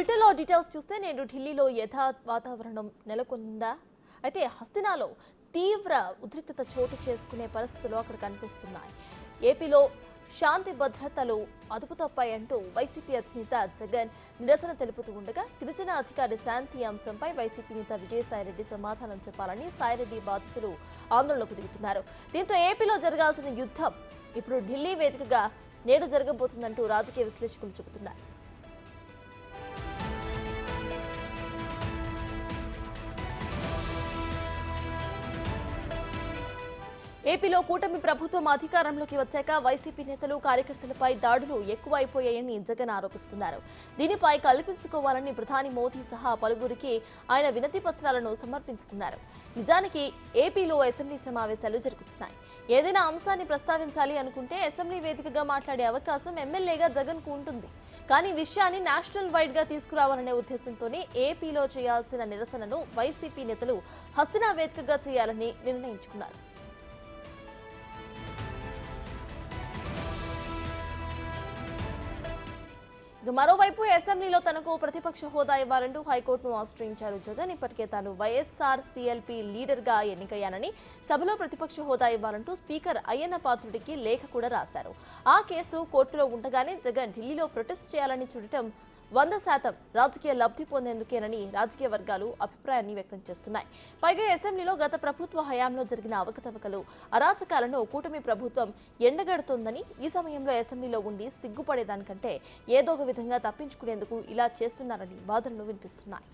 బులెటిన్లో డీటెయిల్స్ చూస్తే నేడు ఢిల్లీలో యథా వాతావరణం నెలకొందా? అయితే హస్తినాలో తీవ్ర ఉద్రిక్తత చోటు చేసుకునే పరిస్థితులు అక్కడ కనిపిస్తున్నాయి. ఏపీలో శాంతి భద్రతలు అదుపు అంటూ వైసీపీ అధినేత జగన్ నిరసన తెలుపుతూ ఉండగా గిరిజన అధికారి శాంతి అంశంపై వైసీపీ నేత విజయసాయిరెడ్డి సమాధానం చెప్పాలని సాయిరెడ్డి బాధితులు ఆందోళనకు దిగుతున్నారు. దీంతో ఏపీలో జరగాల్సిన యుద్ధం ఇప్పుడు ఢిల్లీ వేదికగా నేడు జరగబోతుందంటూ రాజకీయ విశ్లేషకులు చెబుతున్నారు. ఏపీలో కూటమి ప్రభుత్వం అధికారంలోకి వచ్చాక వైసీపీ నేతలు కార్యకర్తలపై దాడులు ఎక్కువైపోయాయని జగన్ ఆరోపిస్తున్నారు. దీనిపై కల్పించుకోవాలని ప్రధాని మోదీ సహా పలువురికి ఆయన వినతి పత్రాలను సమర్పించుకున్నారు. నిజానికి ఏపీలో అసెంబ్లీ సమావేశాలు జరుగుతున్నాయి. ఏదైనా అంశాన్ని ప్రస్తావించాలి అనుకుంటే అసెంబ్లీ వేదికగా మాట్లాడే అవకాశం ఎమ్మెల్యేగా జగన్కు ఉంటుంది. కానీ విషయాన్ని నేషనల్ వైడ్గా తీసుకురావాలనే ఉద్దేశంతోనే ఏపీలో చేయాల్సిన నిరసనను వైసీపీ నేతలు హస్తినా వేదికగా చేయాలని నిర్ణయించుకున్నారు. మరోవైపు అసెంబ్లీలో తనకు ప్రతిపక్ష హోదా ఇవ్వాలంటూ హైకోర్టును ఆశ్రయించారు జగన్. ఇప్పటికే తాను వైఎస్ఆర్ సిఎల్పి లీడర్గా ఎన్నికయ్యానని సభలో ప్రతిపక్ష హోదా ఇవ్వాలంటూ స్పీకర్ అయ్యన్న పాత్రుడికి లేఖ కూడా రాశారు. ఆ కేసు కోర్టులో ఉండగానే జగన్ ఢిల్లీలో ప్రొటెస్ట్ చేయాలని చూడటం వంద శాతం రాజకీయ లబ్ధి పొందేందుకేనని రాజకీయ వర్గాలు అభిప్రాయాన్ని వ్యక్తం చేస్తున్నాయి. పైగా అసెంబ్లీలో గత ప్రభుత్వ హయాంలో జరిగిన అవకతవకలు అరాచకాలను కూటమి ప్రభుత్వం ఎండగడుతోందని ఈ సమయంలో అసెంబ్లీలో ఉండి సిగ్గుపడేదానికంటే ఏదో ఒక విధంగా తప్పించుకునేందుకు ఇలా చేస్తున్నారని వాదనలు వినిపిస్తున్నాయి.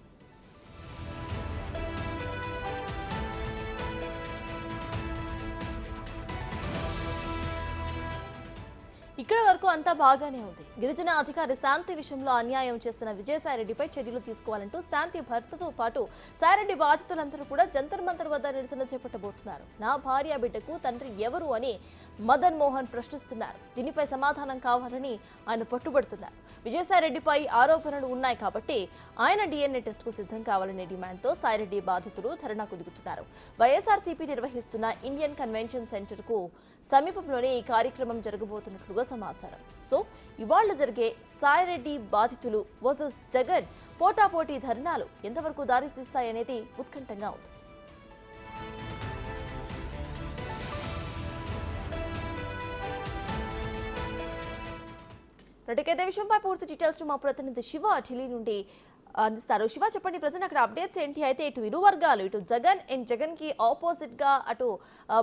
ఇక్కడ వరకు అంతా బాగానే ఉంది. గిరిజన అధికారి శాంతి విషయంలో అన్యాయం చేస్తున్న విజయసాయిరెడ్డిపై చర్యలు తీసుకోవాలంటూ శాంతి భర్తతో పాటు సాయిరెడ్డి బాధితులందరూ కూడా జంతర్ మంతర్ వద్ద నిరసన చేపట్టబోతున్నారు. నా భార్య బిడ్డకు తండ్రి ఎవరు అని మదన్ మోహన్ ప్రశ్నిస్తున్నారు. దీనిపై సమాధానం కావాలని ఆయన పట్టుబడుతున్నారు. విజయసాయిరెడ్డిపై ఆరోపణలు ఉన్నాయి కాబట్టి ఆయన డిఎన్ఏ టెస్ట్కు సిద్ధం కావాలనే డిమాండ్తో సాయిరెడ్డి బాధితులు ధర్నాకు దిగుతున్నారు వైఎస్ఆర్సీపీ నిర్వహిస్తున్న ఇండియన్ కన్వెన్షన్ సెంటర్కు సమీపంలోనే ఈ కార్యక్రమం జరగబోతున్నట్లుగా సమాచారం. సో ఇవాళ జరిగే సాయిరెడ్డి బాధితులు వర్సెస్ జగన్ పోటాపోటీ ధర్నాలు ఎంతవరకు దారితీస్తాయనేది ఉత్కంఠంగా ఉంది. రెడ్డికైతే విషయంపై పూర్తి డీటెయిల్స్ మా ప్రతినిధి శివ ఢిల్లీ నుండి అందిస్తారు. శివ చెప్పండి ప్రజెంట్ అక్కడ అప్డేట్స్ ఏంటి? అయితే ఇటు ఇరు వర్గాలు ఇటు జగన్ అండ్ జగన్కి ఆపోజిట్గా అటు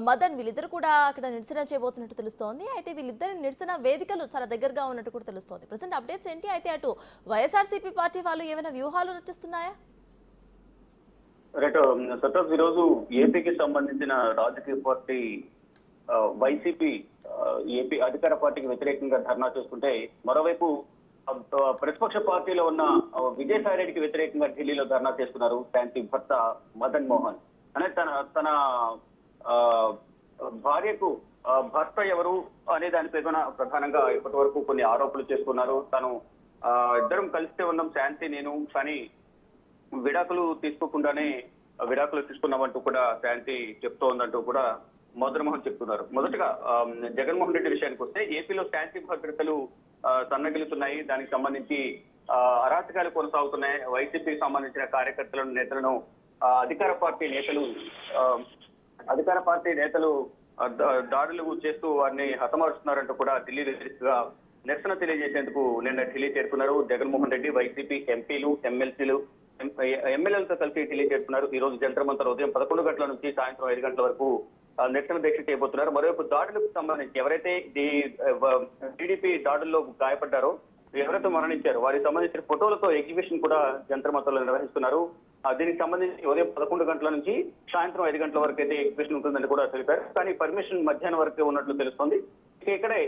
మదన్ వీళ్ళిద్దరు కూడా అక్కడ నిరసన చేయబోతున్నట్టు తెలుస్తోంది. అయితే వీళ్ళిద్దరి నిరసన వేదికలు చాలా దగ్గరగా ఉన్నట్టు కూడా తెలుస్తోంది. ప్రజెంట్ అప్డేట్స్ ఏంటి? అయితే అటు వైఎస్ఆర్సీపీ పార్టీ వాళ్ళు ఏమైనా వ్యూహాలు రచిస్తున్నాయా? రైట్ ఈరోజు ఏపీకి సంబంధించిన రాజకీయ పార్టీ వైసీపీ ఏపీ అధికార పార్టీకి వ్యతిరేకంగా ధర్నా చేస్తుంటే మరోవైపు ప్రతిపక్ష పార్టీలో ఉన్న విజయసాయి రెడ్డికి వ్యతిరేకంగా ఢిల్లీలో ధర్నా చేస్తున్నారు శాంతి భర్త మదన్ మోహన్. అనే తన తన ఆ, భార్యకు భర్త ఎవరు అనే దానిపై ప్రధానంగా ఇప్పటి వరకు కొన్ని ఆరోపణలు చేసుకున్నారు. తను ఆ, ఇద్దరం కలిస్తే ఉన్నాం శాంతి నేను కానీ విడాకులు తీసుకోకుండానే విడాకులు తీసుకున్నామంటూ కూడా శాంతి చెప్తూ ఉందంటూ కూడా మధురమోహన్ చెప్తున్నారు. మొదటగా జగన్మోహన్ రెడ్డి విషయానికి వస్తే ఏపీలో శాంతి భద్రతలు సన్నగిలుతున్నాయి దానికి సంబంధించి ఆ, అరాచకాలు కొనసాగుతున్నాయి. వైసీపీకి సంబంధించిన కార్యకర్తలను నేతలను ఆ, అధికార పార్టీ నేతలు అధికార పార్టీ నేతలు దాడులు చేస్తూ వారిని హతమారుస్తున్నారంటూ కూడా ఢిల్లీ వేదికగా నిరసన తెలియజేసేందుకు నిన్న ఢిల్లీ చేరుకున్నారు. జగన్మోహన్ రెడ్డి వైసీపీ ఎంపీలు ఎమ్మెల్సీలు ఎమ్మెల్యేలతో కలిసి ఢిల్లీ చేరుకున్నారు. ఈ రోజు జంతర్ మంతర్ ఉదయం పదకొండు గంటల నుంచి సాయంత్రం ఐదు గంటల వరకు నిరసన దీక్ష చేయబోతున్నారు. మరోవైపు దాడులకు సంబంధించి ఎవరైతే టీడీపీ దాడుల్లో గాయపడ్డారో ఎవరైతే మరణించారు వారికి సంబంధించిన ఫోటోలతో ఎగ్జిబిషన్ కూడా జంతర్ నిర్వహిస్తున్నారు. దీనికి సంబంధించి ఉదయం పదకొండు గంటల నుంచి సాయంత్రం ఐదు గంటల వరకు అయితే ఎగ్జిబిషన్ ఉంటుందని కూడా తెలిపారు. కానీ పర్మిషన్ మధ్యాహ్నం వరకే ఉన్నట్లు తెలుస్తోంది. ఇక్కడే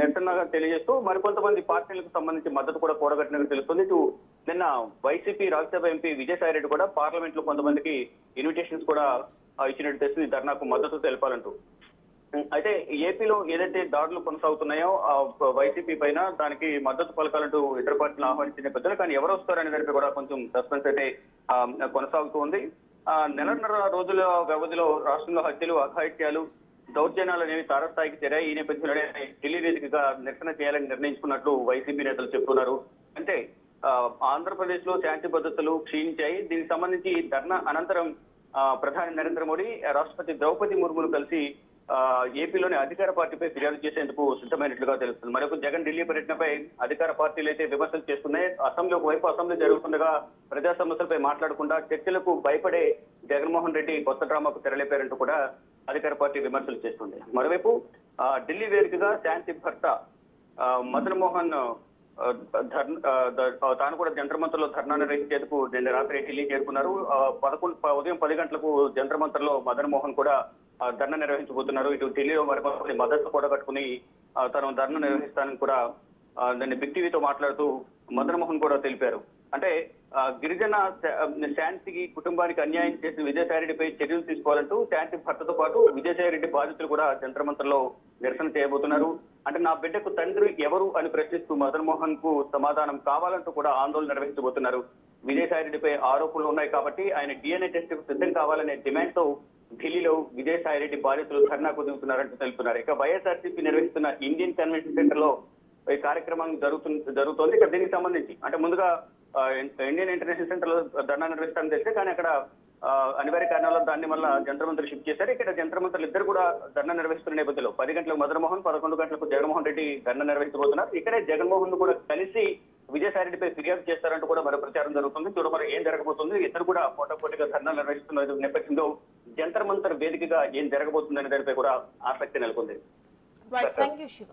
నిరసనగా తెలియజేస్తూ మరికొంతమంది పార్టీలకు సంబంధించి మద్దతు కూడా కూడగట్టినట్టు తెలుస్తుంది. ఇటు నిన్న వైసీపీ రాజ్యసభ ఎంపీ విజయసాయి రెడ్డి కూడా పార్లమెంట్లో కొంతమందికి ఇన్విటేషన్స్ కూడా ఇచ్చినట్టు తెలిసింది ధర్నాకు మద్దతు తెలపాలంటూ. అయితే ఏపీలో ఏదైతే దాడులు కొనసాగుతున్నాయో ఆ వైసీపీ పైన దానికి మద్దతు పలకాలంటూ ఇతర పార్టీలు ఆహ్వానించిన పెద్దలు కానీ ఎవరు వస్తారనే దానిపై కూడా కొంచెం సస్పెన్స్ అయితే కొనసాగుతూ ఉంది. ఆ, నెలన్నర రోజుల వ్యవధిలో రాష్ట్రంలో హత్యలు అఘాయిత్యాలు దౌర్జన్యాలు అనేవి తారస్థాయికి చేరాయి ఈ నేపథ్యంలోనే ఢిల్లీ వేదికగా నిరసన చేయాలని నిర్ణయించుకున్నట్లు వైసీపీ నేతలు చెప్తున్నారు. అంటే ఆంధ్రప్రదేశ్లో శాంతి భద్రతలు క్షీణించాయి. దీనికి సంబంధించి ధర్నా అనంతరం ప్రధాని నరేంద్ర మోడీ రాష్ట్రపతి ద్రౌపది ముర్మును కలిసి ఆ, ఏపీలోని అధికార పార్టీపై ఫిర్యాదు చేసేందుకు సిద్ధమైనట్లుగా తెలుస్తుంది. మరొక జగన్ ఢిల్లీ పర్యటనపై అధికార పార్టీలు అయితే విమర్శలు చేస్తున్నాయి. అసెంబ్లీ ఒకవైపు అసెంబ్లీ జరుగుతుండగా ప్రజా సమస్యలపై మాట్లాడకుండా చర్చలకు భయపడే జగన్మోహన్ రెడ్డి కొత్త డ్రామాకు తెరలేపారంటూ కూడా అధికార పార్టీ విమర్శలు చేస్తుంది మరోవైపు ఢిల్లీ వేదికగా శాంతి భర్త మదన్ మోహన్ తాను కూడా జంతర్ ధర్నా నిర్వహించేందుకు నిన్న రాత్రి ఢిల్లీ చేరుకున్నారు. పదకొండు ఉదయం పది గంటలకు జంతర్ మంతర్లో మదన్ మోహన్ కూడా ధర్నా నిర్వహించబోతున్నారు. ఇటు ఢిల్లీలో మరికొంతమంది మద్దతు కూడా కట్టుకుని తను ధర్నా నిర్వహిస్తానని కూడా నిన్న బిగ్ టీవీతో మాట్లాడుతూ మదన్ మోహన్ కూడా తెలిపారు. అంటే గిరిజన శాంతికి కుటుంబానికి అన్యాయం చేసి విజయసాయిరెడ్డిపై చర్యలు తీసుకోవాలంటూ శాంతి భర్తతో పాటు విజయసాయిరెడ్డి బాధితులు కూడా జంతర్ మంతర్లో నిరసన చేయబోతున్నారు. అంటే నా బిడ్డకు తండ్రి ఎవరు అని ప్రశ్నిస్తూ మదన్మోహన్కు సమాధానం కావాలంటూ కూడా ఆందోళన నిర్వహించబోతున్నారు. విజయసాయిరెడ్డిపై ఆరోపణలు ఉన్నాయి కాబట్టి ఆయన డిఎన్ఏ టెస్ట్ సిద్ధం కావాలనే డిమాండ్తో ఢిల్లీలో విజయసాయిరెడ్డి బాధితులు ధర్నాకు దిగుతున్నారంటూ తెలుపుతున్నారు. ఇక వైఎస్ఆర్సీపీ నిర్వహిస్తున్న ఇండియన్ కన్వెన్షన్ సెంటర్లో ఈ కార్యక్రమం జరుగుతుంది జరుగుతోంది. ఇక దీనికి సంబంధించి అంటే ముందుగా ఇండియన్ ఇంటర్నేషనల్ సెంటర్లో ధర్నా నిర్వహిస్తారని తెలిస్తే కానీ అక్కడ అనివార్య కారణాల దాన్ని మళ్ళీ జంతర్ మంత్రులు షిఫ్ట్ చేశారు. ఇక్కడ జంతర్ మంత్రులు ఇద్దరు కూడా ధర్నా నిర్వహిస్తున్న నేపథ్యంలో పది గంటలకు మదనమోహన్ పదకొండు గంటలకు జగన్మోహన్ రెడ్డి ధర్నా నిర్వహించబోతున్నారు. ఇక్కడే జగన్మోహన్ను కూడా కలిసి విజయసాయిరెడ్డిపై ఫిర్యాదు చేస్తారంటూ కూడా మరో ప్రచారం జరుగుతుంది. చూడ మరి ఏం జరగబోతుంది. ఇద్దరు కూడా పోటాపోటీగా ధర్నా నిర్వహిస్తున్న నేపథ్యంలో జంతర్ మంతర్ వేదికగా ఏం జరగబోతుంది అనే దానిపై కూడా ఆసక్తి నెలకొంది. Thank you Shiva